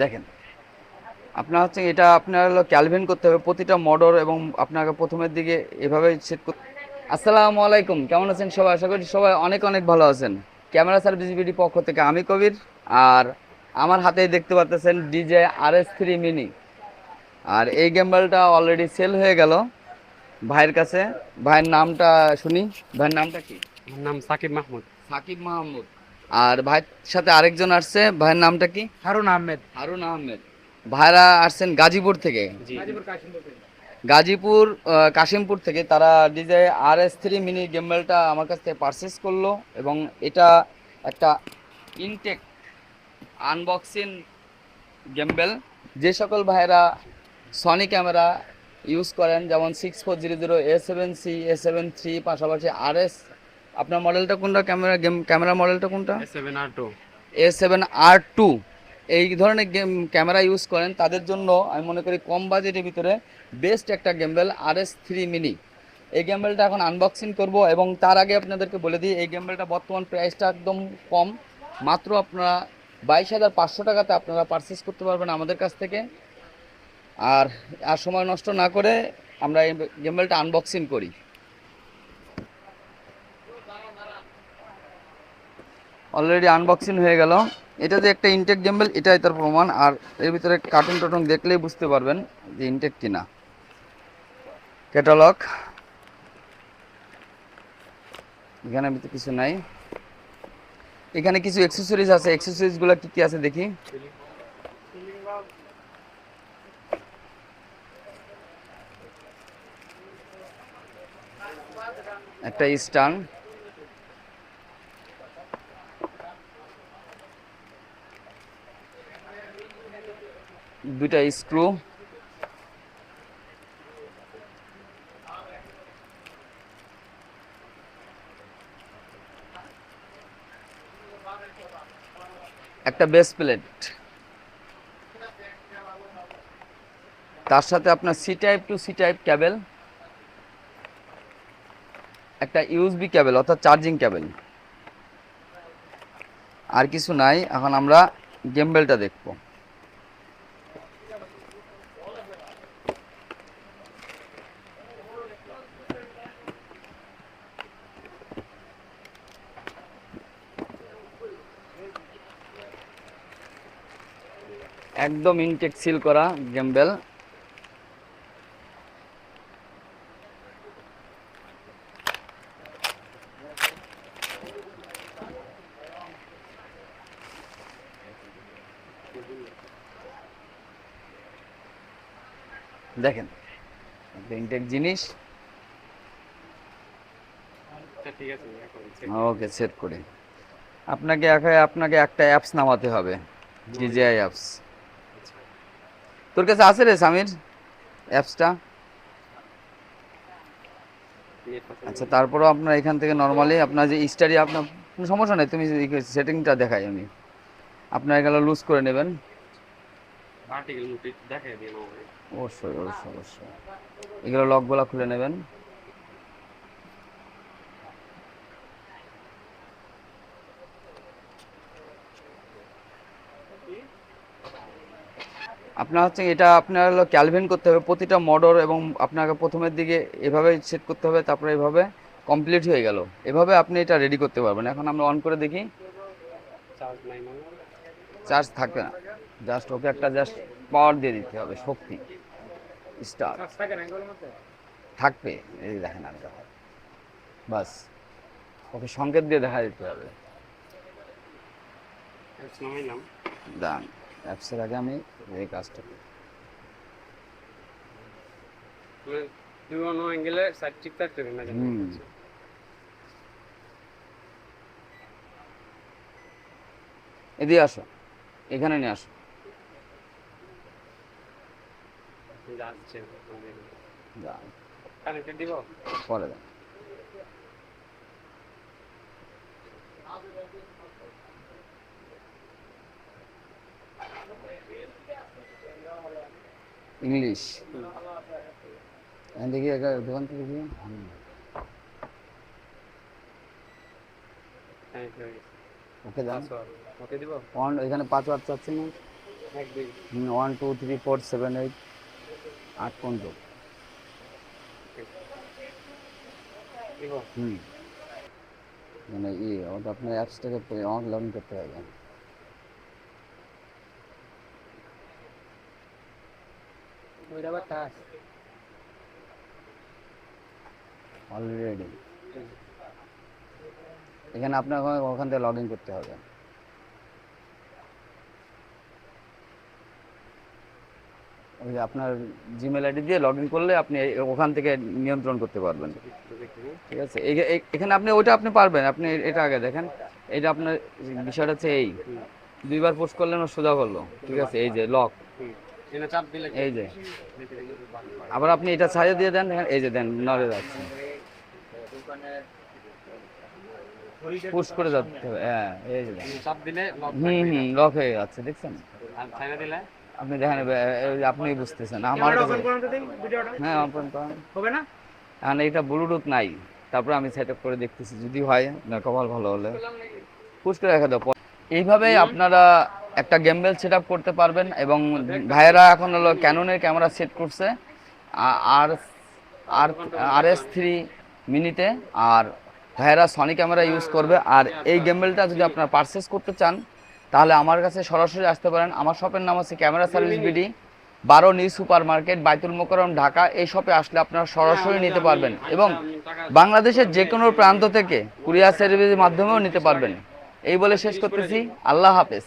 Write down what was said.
দেখেন আপনার হচ্ছে এটা আপনার হলো ক্যালভিন করতে হবে প্রতিটা মডেল এবং আপনাকে প্রথমের দিকে এভাবে সেট করতে আসসালামু আলাইকুম কেমন আছেন সবাই? আশা করি সবাই অনেক অনেক ভালো আছেন। ক্যামেরা সার্ভিস বিডি পক্ষ থেকে আমি কবির আর আমার হাতেই দেখতে পাচ্ছেন DJ R S three mini আর এই গেম্বলটা অলরেডি সেল হয়ে গেল ভাইয়ের কাছে। ভাইয়ের নামটা শুনি। ভাইয়ের নামটা কি? নাম সাকিব মাহমুদ। সাকিব মাহমুদ। আর ভাইয়ের সাথে আরেকজন আসছে ভাইয়ের নামটা কি? হারুন আহমেদ। হারুন আহমেদ। ভাইরা আসছেন গাজীপুর থেকে। গাজীপুর কাশিমপুর থেকে। তারা DJ R S three mini গেম্বেলটা আমার কাছ থেকে পারচেস করল এবং এটা একটা ইনটেক আনবক্সিং গেম্বেল। যে সকল ভাইরা সনি ক্যামেরা ইউজ করেন যেমন six four zero zero A seven C A seven three পাশাপাশি আর এস আপনার মডেলটা কোনটা? ক্যামেরা গেম ক্যামেরা মডেলটা কোনটা? Seven R two A seven R two এই ধরনের গেম ক্যামেরা ইউজ করেন তাদের জন্য আমি মনে করি কম বাজেটের ভিতরে বেস্ট একটা gimbal R S three mini এই গেমবেলটা এখন আনবক্সিং করব এবং তার আগে আপনাদেরকে বলে দিই এই গেমবেলটা বর্তমান প্রাইসটা একদম কম। মাত্র আপনারা বাইশ হাজার পাঁচশো টাকাতে আপনারা পারচেস করতে পারবেন আমাদের কাছ থেকে। আর আর সময় নষ্ট না করে আমরা এই গেমবেলটা আনবক্সিং করি। অলরেডি আনবক্সিং হয়ে গেল। এটা যে একটা ইনটেক গেম্বেল এটাই তার প্রমাণ। আর এর ভিতরে কার্টুন টাটুন দেখলেই বুঝতে পারবেন যে ইনটেক কিনা। ক্যাটালগ এখানে ভিতরে কিছু নাই। এখানে কিছু অ্যাক্সেসরিজ আছে। অ্যাক্সেসরিজগুলো কি কি আছে দেখি? একটা স্টান। দুইটা স্ক্রু। একটা বেস প্লেট তার সাথে আপনার C type two C type cable একটা ইউএসবি ক্যাবেল অর্থাৎ চার্জিং ক্যাবেল আর কিছু নাই, এখন আমরা গেমবেলটা দেখব। একদম ইনটেক সিল করা গেমবেল। দেখেন ইনটেক জিনিস। check ওকে সেট করে। আপনাকে আপনাকে একটা অ্যাপস নামাতে হবে ডিজিআই অ্যাপস। তোর কাছে আছে রে সামির? অ্যাপসটা? আচ্ছা তারপরেও আপনার এখান থেকে নর্মালি আপনার যে স্টাডি আপনার কোনো সমস্যা নেই? তুমি সেটিংটা দেখাই আমি। আপনার এগুলো লুজ করে নেবেন। অবশ্যই অবশ্যই অবশ্যই। এগুলো লকগুলো খুলে নেবেন। আপনার হচ্ছে এটা আপনার হলো ক্যালভিন করতে হবে প্রতিটা মডেল এবং আপনাকে প্রথমের দিকে এভাবে সেট করতে হবে তারপরে এভাবে কমপ্লিট হয়ে গেল। এভাবে আপনি এটা রেডি করতে পারবেন। এখন আমরা অন করে দেখি। নাই মানে? চার্জ থাকবে না। জাস্ট ওকে একটা জাস্ট পাওয়ার দিয়ে দিতে হবে শক্তি। স্টার থাকবে। এই দেখেন আর বাস। ওকে সংকেত দিয়ে দেখা দিতে হবে। দান অ্যাপসের আগে আমি এই কাজটা করি। অন্য ঠিক থাকতে না এদিকে আসো। এখানে নিয়ে আসো। পরে দেন ইংলিশ দেখি একা দোকান থেকে দেখি। ওকে দিব ওয়ান এখানে পাসওয়ার্ড চাচ্ছেন না? One two three four seven eight আট পর্যন্ত হুম। মানে ই ওটা আপনার অ্যাপসটাকে আমাকে লগ করতে হবে। ওইটা আবার অলরেডি এখানে আপনার ওখান থেকে লগ ইন করতে হবে। ওই যে আপনার জিমেল আইডি দিয়ে লগ ইন করলে আপনি ওখান থেকে নিয়ন্ত্রণ করতে পারবেন। ঠিক আছে? এখানে আপনি ওইটা আপনি পারবেন। আপনি এটা আগে দেখেন। এটা আপনার বিষয়টা হচ্ছে এই। দুইবার পোস্ট করলেন সোজা করল। ঠিক আছে? এই যে লক এই যে। আবার আপনি এটা ছাড়িয়ে দিয়ে দেন এই যে দেন নড়ে যাচ্ছে। পুশ করে যাচ্ছে হ্যাঁ এই যে চাপ দিলে লক হুম হুম লক হয়ে যাচ্ছে দেখছেন? আর ছাইনা দিলে? আপনি দেখেন এই যে আপনি বুঝতেছেন আমার হ্যাঁ ওপেন করেন। হবে না? এখন এইটা ব্লুটুথ নাই তারপরে আমি সেট আপ করে দেখতেছি যদি হয় না কপাল ভালো হলে। পুশ করে রেখে দাও এইভাবেই আপনারা একটা গেমবেল সেট আপ করতে পারবেন এবং ভাইয়েরা এখন হলো ক্যাননের ক্যামেরা সেট করছে আর আর আর এস থ্রি মিনিতে আর ভাইয়েরা সনি ক্যামেরা ইউজ করবে। আর এই গেমবেলটা যদি আপনারা পারচেস করতে চান তাহলে আমার কাছে সরাসরি আসতে পারেন। আমার শপের নাম হচ্ছে ক্যামেরা সার্ভিস বিডি বারো new super market Baitul Mukarram Dhaka এই শপে আসলে আপনারা সরাসরি নিতে পারবেন এবং বাংলাদেশের যে কোনো প্রান্ত থেকে কুরিয়ার সার্ভিসের মাধ্যমেও নিতে পারবেন। এই বলে শেষ করতেছি। আল্লাহ হাফেজ।